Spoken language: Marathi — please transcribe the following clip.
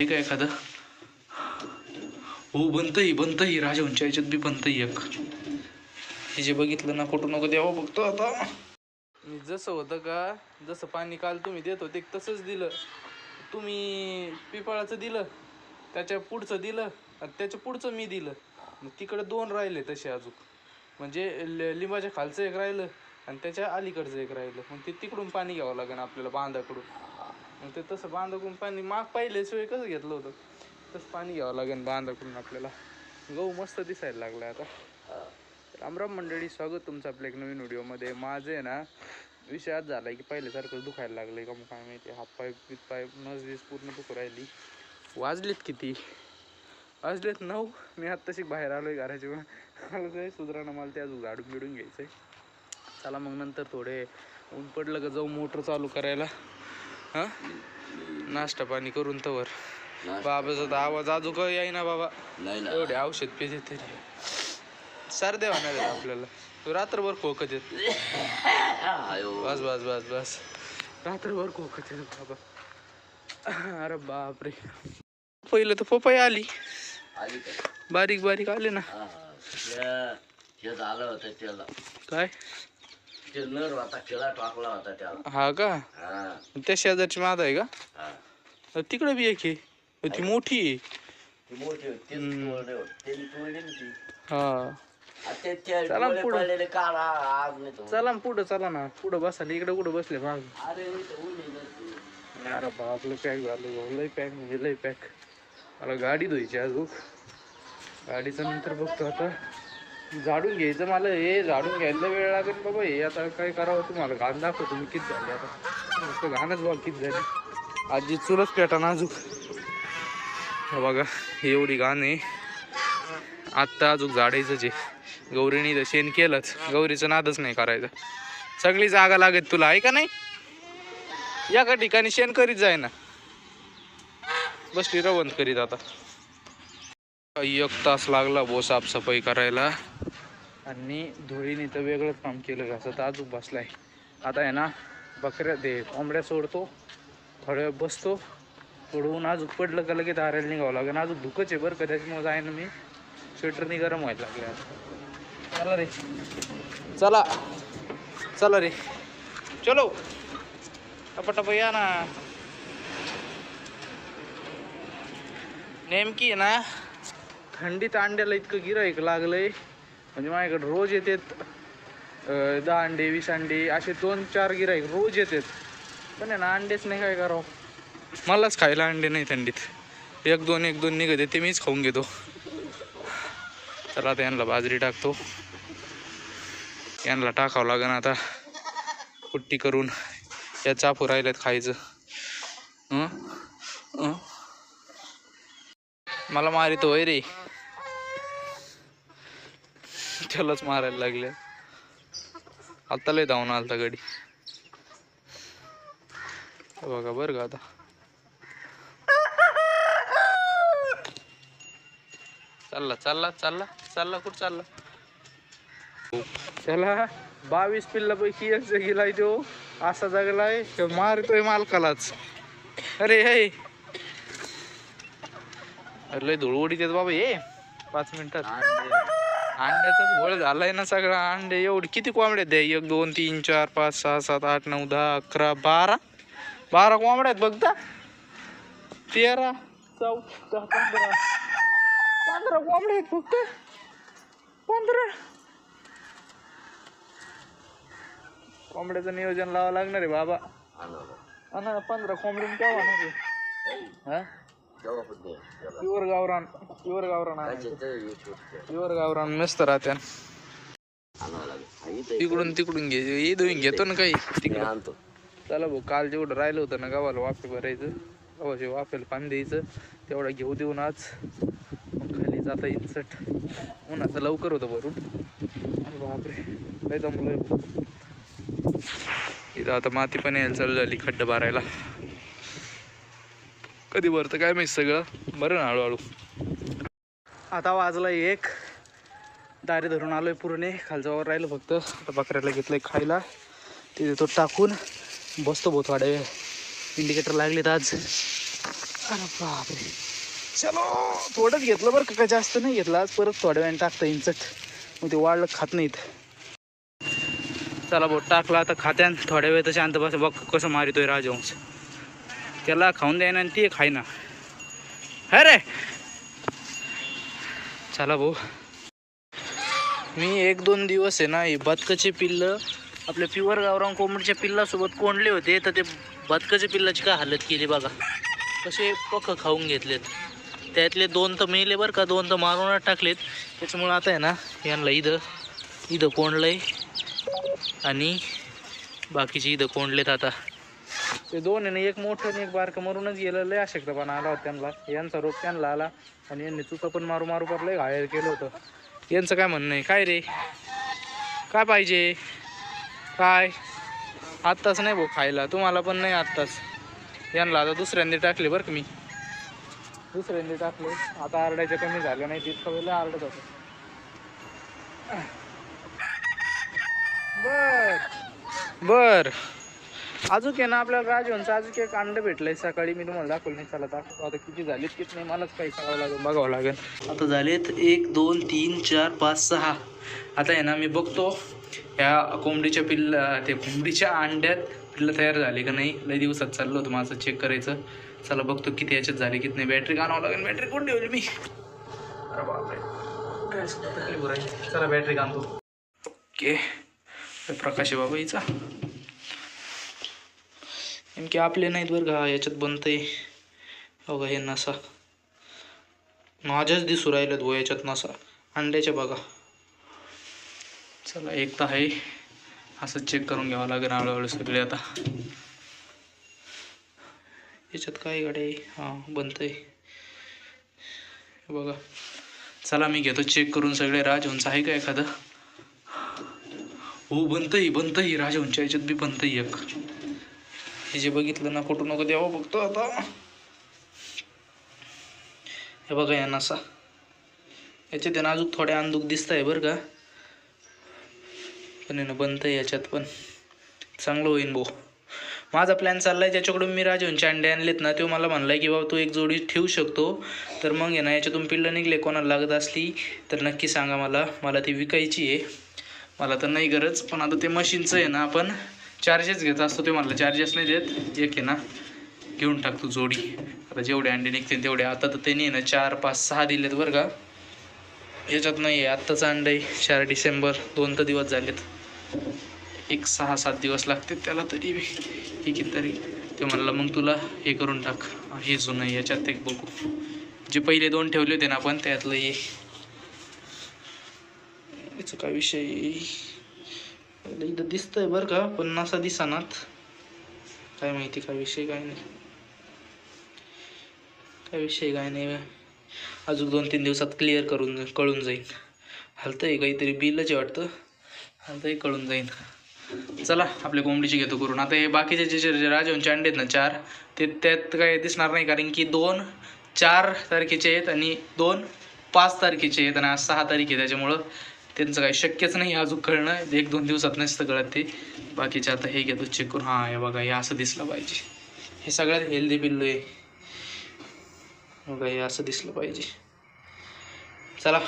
ठीक आहे एखादं. हो बनतही बनतही. राजवंच्या याच्यात बी बनतही एक. हे जे बघितलं ना कुठं नको द्यावं बघतो आता. मी जसं होतं का जसं पाणी काल तुम्ही देत होते तसंच दिलं. तुम्ही पिपाळाचं दिलं त्याच्या पुढचं दिलं आणि त्याच्या पुढचं मी दिलं. मग तिकडे दोन राहिले तसे अजून. म्हणजे ल- लिंबाच्या खालचं एक राहिलं आणि त्याच्या अलीकडचं एक राहिलं. मग ते तिकडून पाणी घ्यावं लागेल आपल्याला बांधाकडून. मग ते तसं बांधाकडून पाणी माग पहिले सोय कसं घेतलं होतं? तसं पाणी घ्यावं लागेल बांधाकडून आपल्याला. गहू मस्त दिसायला लागला आता. रामराम मंडळी स्वागत तुमचं आपल्या एक नवीन व्हिडिओमध्ये. माझं आहे ना विषय आज झाला की पहिल्यासारखं दुखायला लागलं आहे का मग काय माहिती. हातपाय पाय नस बीस पूर्ण दुखू राहिली. वाजलेत किती? वाजलेत नऊ. मी आत्ताशी बाहेर आलो आहे घराची मला काय सुधारणा मला ते अजून झाडून बिडून घ्यायचं आहे चला मग नंतर थोडे ऊन पडलं का जाऊ मोटर चालू करायला. हां? नाश्ता पाणी करून तवर बाबाचा तर आवाज आजू का येईना बाबा. एवढे औषध पिते तरी. सर्द्या होणार आहेत आपल्याला. तू रात्रभर खोकत येत. बस बस बस बस. रात्रभर खोकत येत बाबा. अरे बापरे. पहिलं तर पपई आली. बारीक बारीक आले ना. हा झालं होतं त्याला. काय? ते नर होता खेळा टाकला होता त्याला. हा का? हा. त्या शेजारची माद आहे का? हा. तिकडे बी एक आहे. ती मोठी आहे. ती मोठी होती तेच तोडले होते. त्यांनी तोडली ना ती हा. आ ते ते चला डोळे पुढं. पडलेले नाही तो. चला ना पुढं चला ना. पुढं बसा इकडे कुठं बसले माग अरे इथं ऊन आहे ना ते. अरे बाप लय पॅक झालं भाऊ, लय पॅक म्हणजे लय पॅक मला गाडी धुवायची अजून. गाडीचं नंतर बघतो आता. झाडून घ्यायचं मला हे झाडून घ्यायला वेळ लागेल बाबा हे आता काय करावं तुम्हाला? घाण दाखवतो मी किती झाली आता. नुसतं घाणच बघ किती झाली. आजी चुलच पेटा ना बघा एवढी घाण आहे. आत्ता अजून झाडायचंच आहे. गौरीने तर शेण केलंच. गौरीचं नादच नाही करायचं. सगळी जागा लागत तुला आहे का नाही? या का ठिकाणी शेण करीत जाय ना? बसली रवंत करीत आता. एक तास लागला बो साफसफाई करायला. आणि धुळीने तर वेगळंच काम केलं असं तर अजून बसलाय. आता आहे ना बकऱ्या ते कोंबड्या सोडतो थोड्या वेळ बसतो. सोडवून ऊन अजून पडलं का लगेच हारायला निघावं लागेल. अजून धुकच आहे बरं का त्याच्यामुळे जाय ना मी. स्वेटरनी गरम व्हायला लागले आता. चला रे. चला. चला रे. चलो. टपाटप या ना. नेमकी आहे ना थंडीत अंड्याला इतकं गिराईक लागलंय. म्हणजे माझ्याकडे रोज येतात दहा अंडे वीस अंडे असे दोन चार गिराईक रोज येतात. पण आहे ना अंडेच नाही काय करावं. मलाच खायला अंडे नाही थंडीत. एक दोन एक दोन निघत ते मीच खाऊन घेतो. चला आता यांना बाजरी टाकतो. यांना टाकावं लागेल आता. कुट्टी करून. या चाफू राहिल्यात खायचं. हं? मला मारितो होय रे. त्यालाच मारायला लागले. आता लय धावून आलता गडी. बघा बरं का आता. चालला चालला चालला चालला कुठं चालला? त्याला बावीस पिल्लापैकी एक गेलाय तो. असा जगलाय मारतोय मालकालाच. अरे हे. अरे लय धूळ उडीत बाबा ये पाच मिनिटात. अंड्याचाच गोळ झालाय ना सगळा अंडे एवढे. किती कोंबड्या द्या एक दोन तीन चार पाच सहा सात आठ नऊ दहा अकरा बारा. बारा कोंबड्या आहेत बघता तेरा चौदा पंधरा. पंधरा कोंबड्या आहेत फक्त. पंधरा. कोंबड्याचं नियोजन लावावं लागणार आहे बाबा. पंधरा कोंबडी काय होणार आहे? हा? प्युअर गावरान प्युअर गावरान काय आणायचं. प्युअर गावरान मस्त राहत्या. तिकडून तिकडून घे हे धुवून घेतो ना काही तिकडं. आणतो. चला भाऊ काल जेवढं राहिलं होतं ना गावाला वाफे भरायचं गावाचे वाफेला पाणी द्यायचं तेवढा घेऊ देऊन आज. मग खाली जाता येईल सट उन्हाचं लवकर होतं भरून. बापरे दमलोय. भाऊ. इथं आता माती पण यायला चालू झाली खड्डा भरायला. कधी भरतं काय माहीत सगळं? बरं ना हळूहळू. आता वाजला एक. दारे धरून आलो आहे पूर्ण खालच्यावर राहिलं फक्त. आता बकऱ्याला घेतलंय खायला. तिथे तो टाकून. बसतो भाऊ थोड्या वेळ इंडिकेटर लागलेत आज. अरे बापरे. चलो थोडंच घेतलं बरं का काय जास्त नाही घेतलं. आज परत थोड्या वेळाने टाकतं इंचट मग ते वाढलं खात नाहीत. चला भाऊ टाकला आता खात्यान. थोड्या वेळ तर शांत बस. बघ कसं मारितोय राजवंश. त्याला खाऊन द्यायना आणि ते खायना अरे चला भाऊ. मी एक दोन दिवस आहे ना हे बदकचे पिल्लं आपल्या प्युअर गावराम कोंबडीच्या पिल्लासोबत कोंडले होते तर ते बदकाच्या पिल्लाची काय हालत केली बघा. कसे पख खाऊन घेतलेत. त्यातले दोन तर मेले बरं का दोन तर मारूनच टाकलेत. त्याच्यामुळं आता आहे ना यांना इथं इथं आहे आणि बाकीचे इथं कोंडलेत आता. ते दोन आहे ना एक मोठं आणि एक बारकं मरूनच गेलं. लय अशक्तपणा आला होता त्यांना. यांचा रोग त्यांना आला आणि यांनी चुका पण मारू मारू पर लय घायर केलं होतं. यांचं काय म्हणणं आहे? काय रे? काय पाहिजे? काय? आत्ताच नाही भाऊ खायला. तुम्हाला पण नाही आत्ताच. यांना आता दुसऱ्यांनी टाकले बरं का मी. दुसऱ्यांनी टाकले. आता आरडायचं कमी झालं नाही तितकं वेळ आरडत होतं. बर. बर. अजूक आहे ना आपल्याला राजवंश अजूक एक अंड भेटलंय. सकाळी मी तुम्हाला दाखवलं नाही चला दाखवतो. आता किती झालेत किती नाही मलाच काही करावं लागेल बघावं लागेल. आता झालेत एक दोन तीन चार पाच सहा. आता आहे ना मी बघतो ह्या कोंबडीच्या पिल्ला ते कोंबडीच्या अंड्यात पिल्लं तयार झाले का नाही लई दिवसात चाललं होतं माझं चेक करायचं. चला बघतो किती याच्यात झाले किती नाही. बॅटरी आणावं लागेल बॅटरी कोण ठेवली मी? अरे बापरे. चला बॅटरी आणतो. ओके. प्रकाश आहे बाबा हिचा. नेमके आपले नाहीत बरं का याच्यात बनतंय. बघा हे नसा. माझ्याच दिसू राहिलं भो याच्यात नसा. अंड्याच्या बघा. चला एक तर आहे. असं चेक करून घ्यावं लागेल हळूहळू सगळे आता. याच्यात काय गाडी हां बनतंय. बघा. चला मी घेतो चेक करून सगळे. राजहंस आहे का एखादं? हो बनतंय बनतंय. राजहंसच्या याच्यात बी बनतंय एक. हे जे बघितलं ना कुठं नको द्यावं बघतो आता. हे बघा या नसा. याच्यात आहे ना अजून थोड्या अंदूक दिसत आहे बरं का. पण आहे बनतं आहे याच्यात पण. चांगलं होईन भाऊ. माझा प्लॅन चाललाय ज्याच्याकडून मी राजवंचे अंडे आणलेत ना तो मला म्हणलाय की बाबा तू एक जोडी ठेवू शकतो. तर मग आहे ना याच्यातून पिल्लं निघले कोणाला लागत असली तर नक्की सांगा मला. मला ती विकायची आहे. मला तर नाही गरज पण आता ते मशीनचं आहे ना आपण चार्जेस घेत असतो ते मला चार्जेस नाही देत. एक आहे ना घेऊन टाकतो जोडी. आता जेवढे अंडे निघतील तेवढे. आता तर त्यांनी आहे ना चार पाच सहा दिलेत बरं का. याच्यात नाही आहे आत्ताचं अंड आहे. चार डिसेंबर दोन तर दिवस झालेत. एक सहा सात दिवस लागतील त्याला तरी बी. हे कितीतरी ते म्हणलं मग तुला हे करून टाक. हे जुनं याच्यात एक बघू. जे पहिले दोन ठेवले होते ना आपण त्यातलं हे. याचं काय विषय इथं दिसतंय बरं का पण असा दिसानात. काय माहिती काय विषय काय नाही. काय विषय काय नाही अजून दोन तीन दिवसात क्लिअर करून कळून जाईल. हलतंय काहीतरी बिलच आहे वाटतं. हलतंय कळून जाईल. चला आपल्या कोंबडीची घेतो करून. आता हे बाकीचे जे जे जे राजवंचे अंडे आहेत ना चार ते त्यात काय दिसणार नाही कारण की दोन चार तारखेचे आहेत आणि दोन पाच तारखेचे आहेत आणि आज सहा तारीख आहे त्याच्यामुळं त्यांचं काही शक्यच नाही अजून कळणं. एक दोन दिवसात नसतं कळत ते. बाकीचे आता हे घेतो चेक करून. हां हे बघा हे असं दिसलं पाहिजे. हे सगळ्यात हेल्दी पिल्लू आहे. बघा हे असं दिसलं पाहिजे. चला.